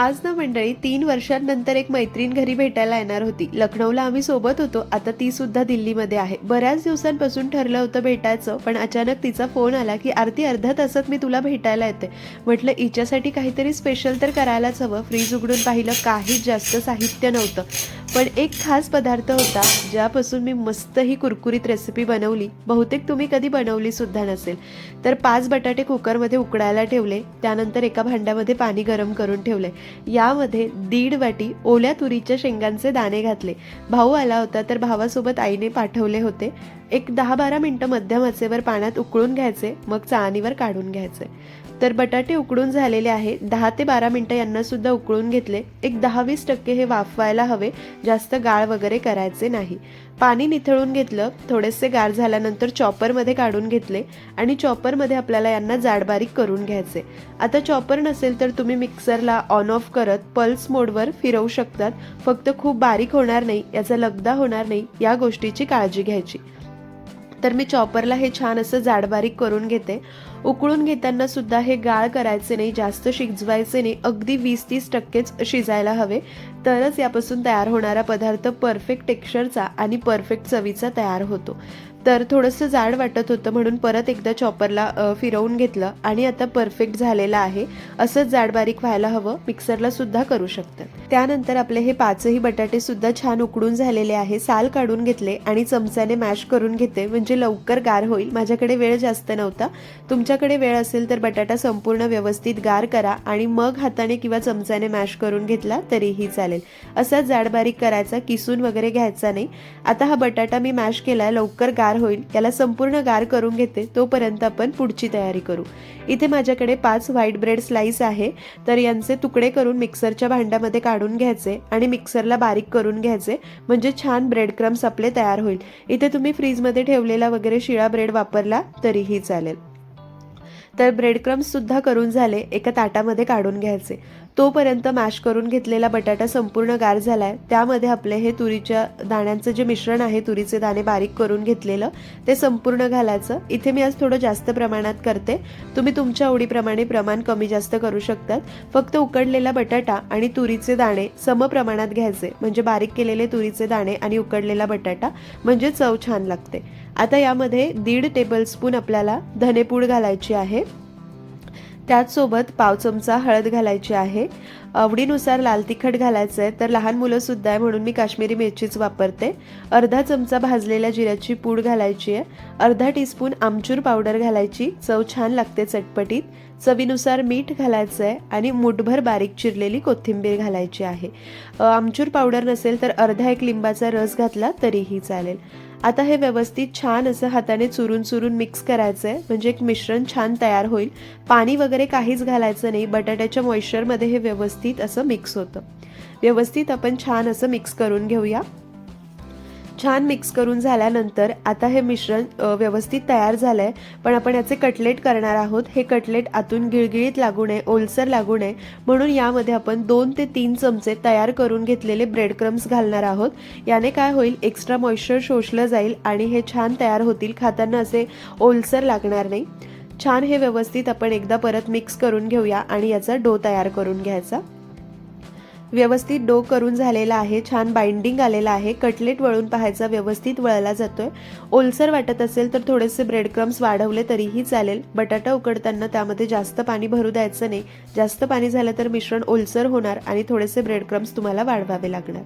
आज ना मंडळी तीन वर्षांनंतर एक मैत्रीण घरी भेटायला येणार होती. लखनौला आम्ही सोबत होतो. आता ती सुद्धा दिल्लीमध्ये आहे. बऱ्याच दिवसांपासून ठरलं होतं भेटायचं पण अचानक तिचा फोन आला की आरती अर्ध्या तासात मी तुला भेटायला येते. म्हटलं हिच्यासाठी काहीतरी स्पेशल तर करायलाच हवं. फ्रीज उघडून पाहिलं काहीच जास्त साहित्य नव्हतं. पण एक खास पदार्थ होता ज्यापासून मी मस्त ही कुरकुरीत रेसिपी बनवली. बहुतेक तुम्ही कधी बनवली सुद्धा नसेल. तर पाच बटाटे कुकरमध्ये उकडायला ठेवले. त्यानंतर एका भांड्यामध्ये पाणी गरम करून ठेवले. यामध्ये दीड वाटी ओल्या तुरीच्या शेंगांचे दाणे घातले. भाऊ आला होता तर भावासोबत आईने पाठवले होते. एक दहा बारा मिनटं मध्यम आचेवर पाण्यात उकळून घ्यायचे. मग चाळणीवर काढून घ्यायचे. तर बटाटे उकडून झालेले आहे दहा ते बारा मिनटं यांना सुद्धा उकळून घेतले. एक दहा वीस टक्के हे वाफवायला हवे. जास्त गाळ वगैरे करायचे नाही. पाणी निथळून घेतलं. थोडेसे गार झाल्यानंतर चॉपरमध्ये काढून घेतले आणि चॉपरमध्ये आपल्याला यांना जाडबारीक करून घ्यायचे. आता चॉपर नसेल तर तुम्ही मिक्सरला ऑन ऑफ करत पल्स मोडवर फिरवू शकतात. फक्त खूप बारीक होणार नाही. याचा लगदा होणार नाही. या गोष्टीची काळजी घ्यायची. तर मी चॉपरला हे छान असं जाडबारीक करून घेते. उकळून घेताना सुद्धा हे गाळ करायचे नाही जास्त शिजवायचे नाही अगदी वीस तीस टक्केच शिजायला हवे. तरच यापासून तयार होणारा पदार्थ परफेक्ट टेक्स्चरचा आणि परफेक्ट चवीचा तयार होतो. तर थोडंसं जाड वाटत होतं म्हणून परत एकदा चॉपरला फिरवून घेतलं आणि आता परफेक्ट झालेलं आहे. असंच जाड बारीक व्हायला हवं. मिक्सरला सुद्धा करू शकतात. त्यानंतर आपले हे पाचही बटाटे सुद्धा छान उकडून झालेले आहे. साल काढून घेतले आणि चमच्याने मॅश करून घेते. म्हणजे लवकर गार होईल. माझ्याकडे वेळ जास्त नव्हता. तुमच्या तुमच्याकडे वेळ असेल तर बटाटा संपूर्ण व्यवस्थित गार करा आणि मग हाताने किंवा चमच्याने मॅश करून घेतला तरीही चालेल. असा जाड बारीक करायचा किसून वगैरे घ्यायचा नाही. आता हा बटाटा मी मॅश केला लवकर गार होईल. त्याला संपूर्ण गार करून घेते तोपर्यंत आपण पुढची तयारी करू. इथे माझ्याकडे पाच व्हाईट ब्रेड स्लाईस आहे. तर यांचे तुकडे करून मिक्सरच्या भांड्यामध्ये काढून घ्यायचे आणि मिक्सरला बारीक करून घ्यायचे. म्हणजे छान ब्रेड क्रम्स आपले तयार होईल. इथे तुम्ही फ्रीजमध्ये ठेवलेला वगैरे शिळा ब्रेड वापरला तरीही चालेल. तर ब्रेड करून झाले एका ताटामध्ये काढून घ्यायचे. तोपर्यंत मॅश करून घेतलेला बटाटा संपूर्ण गार झालाय. त्यामध्ये आपले हे तुरीच्या दाण्यांचं जे मिश्रण आहे तुरीचे दाणे बारीक करून घेतलेलं ते संपूर्ण घालायचं. इथे मी आज थोडं जास्त प्रमाणात करते. तुम्ही तुमच्या आवडीप्रमाणे प्रमाण कमी जास्त करू शकतात. फक्त उकडलेला बटाटा आणि तुरीचे दाणे सम प्रमाणात घ्यायचे. म्हणजे बारीक केलेले तुरीचे दाणे आणि उकडलेला बटाटा म्हणजे चव छान लागते. आता यामध्ये दीड टेबलस्पून आपल्याला धनेपूड घालायची आहे. त्याचसोबत पाव चमचा हळद घालायची आहे. आवडीनुसार लाल तिखट घालायचं आहे तर लहान मुलंसुद्धा आहे म्हणून मी काश्मीरी मिरचीच वापरते. अर्धा चमचा भाजलेल्या जिऱ्याची पूड घालायची आहे. अर्धा टीस्पून आमचूर पावडर घालायची. चव छान लागते चटपटीत. चवीनुसार मीठ घालायचं आहे आणि मुठभर बारीक चिरलेली कोथिंबीर घालायची आहे. आमचूर पावडर नसेल तर अर्धा एक लिंबाचा रस घातला तरीही चालेल. आता हे व्यवस्थित छान असं हाताने चुरून चुरून मिक्स करायचं आहे म्हणजे एक मिश्रण छान तयार होईल. पाणी वगैरे काहीच घालायचं नाही. बटाट्याच्या मॉइश्चरमध्ये हे व्यवस्थित असं मिक्स होतं. व्यवस्थित आपण छान असं मिक्स करून घेऊया. छान मिक्स करून झाल्यानंतर आता हे मिश्रण व्यवस्थित तयार झालं आहे पण आपण याचे कटलेट करणार आहोत. हे कटलेट आतून गिळगिळीत लागू नये ओलसर लागू नये. म्हणून यामध्ये आपण दोन ते तीन चमचे तयार करून घेतलेले ब्रेड क्रम्स घालणार आहोत. याने काय होईल? एक्स्ट्रा मॉइश्चर शोषलं जाईल आणि हे छान तयार होतील. खाताना असे ओलसर लागणार नाही. छान हे व्यवस्थित आपण एकदा परत मिक्स करून घेऊया आणि याचा डो तयार करून घ्यायचा. व्यवस्थित डो करून झालेला आहे छान बाइंडिंग आलेला आहे. कटलेट वळून पाहायचा व्यवस्थित वळला जातोय. ओलसर वाटत असेल तर थोडेसे ब्रेड क्रम्स वाढवले तरीही चालेल. बटाटा उकडताना त्यामध्ये जास्त पाणी भरू द्यायचं नाही. जास्त पाणी झालं तर मिश्रण ओलसर होणार आणि थोडेसे ब्रेड क्रम्स तुम्हाला वाढवावे लागणार.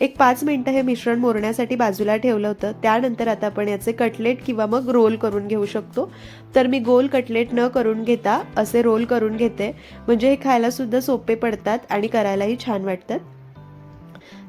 एक पाच मिनटं हे मिश्रण मोरण्यासाठी बाजूला ठेवलं होतं. त्यानंतर आता आपण याचे कटलेट किंवा मग रोल करून घेऊ शकतो. तर मी गोल कटलेट न करून घेता असे रोल करून घेते. म्हणजे हे खायलासुद्धा सोपे पडतात आणि करायलाही छान वाटतात.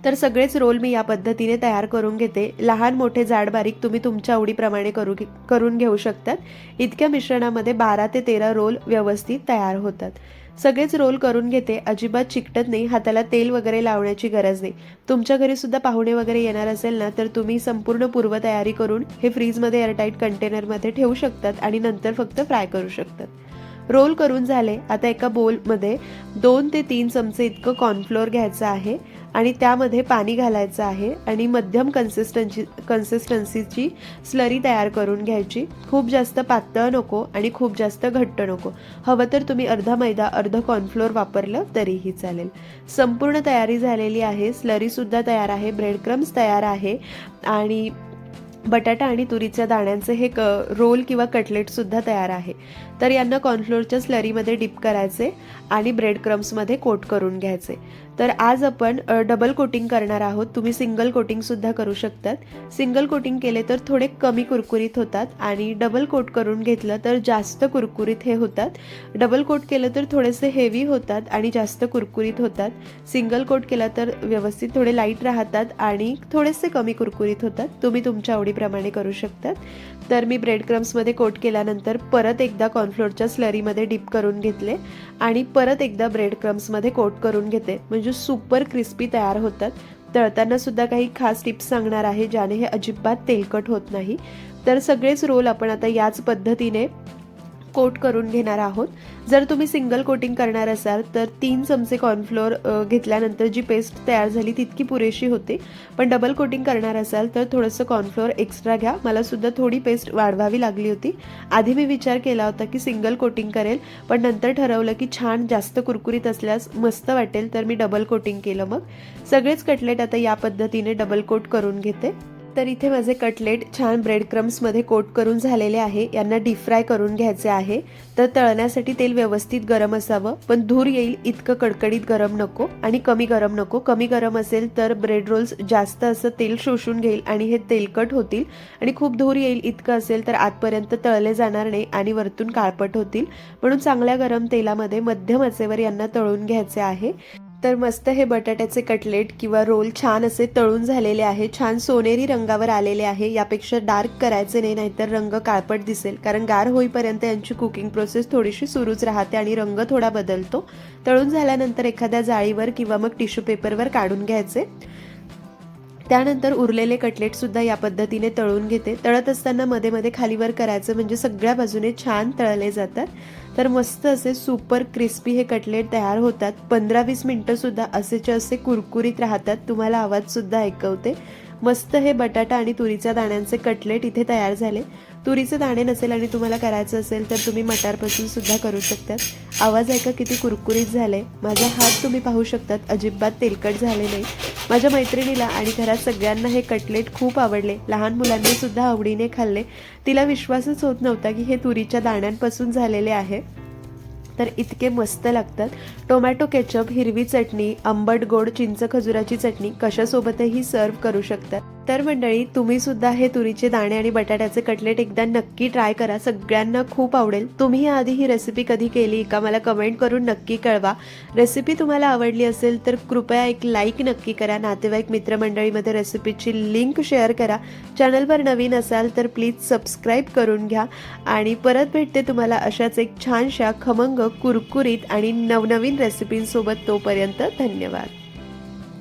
तर सगळेच रोल मी या पद्धतीने तयार करून घेते. लहान मोठे जाड बारीक तुम्ही तुमच्या आवडीप्रमाणे करू करून घेऊ शकतात. इतक्या मिश्रणामध्ये बारा ते तेरा रोल व्यवस्थित तयार होतात. सगळेच रोल करून घेते. अजिबात चिकटत नाही. हाताला तेल वगैरे लावण्याची गरज नाही. तुमच्या घरी सुद्धा पाहुणे वगैरे येणार असेल ना तर तुम्ही संपूर्ण पूर्वतयारी करून हे फ्रीजमध्ये एअरटाईट कंटेनरमध्ये ठेवू शकतात आणि नंतर फक्त फ्राय करू शकतात. रोल करून झाले. आता एका बोलमध्ये दोन ते तीन चमचे इतकं कॉर्नफ्लोअर घ्यायचं आहे. आणि त्यामध्ये पाणी घालायचं आहे आणि मध्यम कन्सिस्टन्सी कन्सिस्टन्सीची स्लरी तयार करून घ्यायची. खूप जास्त पातळ नको आणि खूप जास्त घट्ट नको. हवं तर तुम्ही अर्धा मैदा अर्ध कॉर्नफ्लोअर वापरलं तरीही चालेल. संपूर्ण तयारी झालेली आहे. स्लरीसुद्धा तयार आहे. ब्रेड क्रम्स तयार आहे. आणि बटाटा आणि तुरीच्या दाण्यांचे हे क रोल किंवा कटलेटसुद्धा तयार आहे. तर यांना कॉर्नफ्लोअरच्या स्लरीमध्ये डिप करायचे आणि ब्रेड क्रम्समध्ये कोट करून घ्यायचे. तर आज आपण डबल कोटिंग करणार आहोत. तुम्ही सिंगल कोटिंगसुद्धा करू शकतात. सिंगल कोटिंग केले तर थोडे कमी कुरकुरीत होतात आणि डबल कोट करून घेतलं तर जास्त कुरकुरीत हे होतात. डबल कोट केलं तर थोडेसे हेवी होतात आणि जास्त कुरकुरीत होतात. सिंगल कोट केला तर व्यवस्थित थोडे लाइट राहतात आणि थोडेसे कमी कुरकुरीत होतात. तुम्ही तुमच्या आवडीप्रमाणे करू शकतात. तर मी ब्रेड क्रम्समध्ये कोट केल्यानंतर परत एकदा कॉर्नफ्लोअरच्या स्लरीमध्ये डिप करून घेतले आणि परत एकदा ब्रेड क्रम्समध्ये कोट करून घेते. म्हणजे सुपर क्रिस्पी तयार होतात. तळताना सुद्धा काही खास टिप्स सांगणार आहे ज्याने हे अजिबात तेलकट होत नाही. तर सगळेच रोल आपण आता याच पद्धतीने कोट करून घेणार आहोत. जर तुम्ही सिंगल कोटिंग करणार असाल तर तीन चमचे कॉर्नफ्लोअर घेतल्यानंतर जी पेस्ट तयार झाली तितकी पुरेशी होते. पण डबल कोटिंग करणार असाल तर थोडंसं कॉर्नफ्लोअर एक्स्ट्रा घ्या. मला सुद्धा थोडी पेस्ट वाढवावी लागली होती. आधी मी विचार केला होता की सिंगल कोटिंग करेल पण नंतर ठरवलं की छान जास्त कुरकुरीत असल्यास मस्त वाटेल तर मी डबल कोटिंग केलं मग. सगळेच कटलेट आता या पद्धतीने डबल कोट करून घेते. तर इथे माझे कटलेट छान ब्रेड क्रम्समध्ये कोट करून झालेले आहे. यांना डीप फ्राय करून घ्यायचे आहे. तर तळण्यासाठी तेल व्यवस्थित गरम असावं. पण धूर येईल इतकं कडकडीत गरम नको आणि कमी गरम नको. कमी गरम असेल तर ब्रेड रोल्स जास्त असं तेल शोषून घेईल आणि हे तेलकट होतील. आणि खूप धूर येईल इतकं असेल तर आतपर्यंत तळले जाणार नाही आणि वरतून काळपट होतील. म्हणून चांगल्या गरम तेलामध्ये मध्यम आचेवर यांना तळून घ्यायचे आहे. तर मस्त हे बटाट्याचे कटलेट किंवा रोल छान असे तळून झालेले आहे छान सोनेरी रंगावर आलेले आहे यापेक्षा डार्क करायचे नाही नाहीतर रंग काळपट दिसेल. कारण गार होईपर्यंत यांची कुकिंग प्रोसेस थोडीशी सुरूच राहते आणि रंग थोडा बदलतो. तळून झाल्यानंतर एखाद्या जाळीवर किंवा मग टिश्यू पेपरवर काढून घ्यायचे. त्यानंतर उरलेले कटलेट सुद्धा या पद्धतीने तळून घेते. तळत असताना मध्ये मध्ये खालीवर करायचं म्हणजे सगळ्या बाजूने छान तळले जातात. तर मस्त असे सुपर क्रिस्पी हे कटलेट तयार होतात. पंधरा वीस मिनटंसुद्धा सुद्धा असेचे असे कुरकुरीत राहतात. तुम्हाला आवाज सुद्धा ऐकवते. मस्त हे बटाटा आणि तुरीच्या दाण्यांचे कटलेट इथे तयार झाले. तुरीचे दाणे नसेल आणि तुम्हाला करायचं असेल तर तुम्ही मटारपासून सुद्धा करू शकतात. आवाज ऐका किती कुरकुरीत झाले. माझा हात तुम्ही पाहू शकतात. अजिबात तेलकट झाले नाही. माझ्या मैत्रिणीला आणि घरात सगळ्यांना हे कटलेट खूप आवडले. लहान मुलांनी सुद्धा आवडीने खाल्ले. तिला विश्वासच होत नव्हता की हे तुरीच्या दाण्यांपासून झालेले आहे. तर इतके मस्त लागतात. टोमॅटो केचप हिरवी चटणी आंबट गोड चिंच खजुराची चटणी कशासोबतही सर्व करू शकतात. तर मंडळी तुम्ही सुद्धा हे तुरीचे दाणे आणि बटाट्याचे कटलेट एकदा नक्की ट्राय करा. सगळ्यांना खूप आवडेल. तुम्ही आधी ही रेसिपी कधी केली? का मला कमेंट करून नक्की कळवा. रेसिपी तुम्हाला आवडली असेल तर कृपया एक लाईक नक्की करा. नातेवाईक मित्रमंडळीमध्ये रेसिपीची लिंक शेअर करा. चॅनलवर नवीन असाल तर प्लीज सबस्क्राईब करून घ्या. आणि परत भेटते तुम्हाला अशाच एक छानशा खमंग कुरकुरीत आणि नवनवीन रेसिपींसोबत तोपर्यंत धन्यवाद.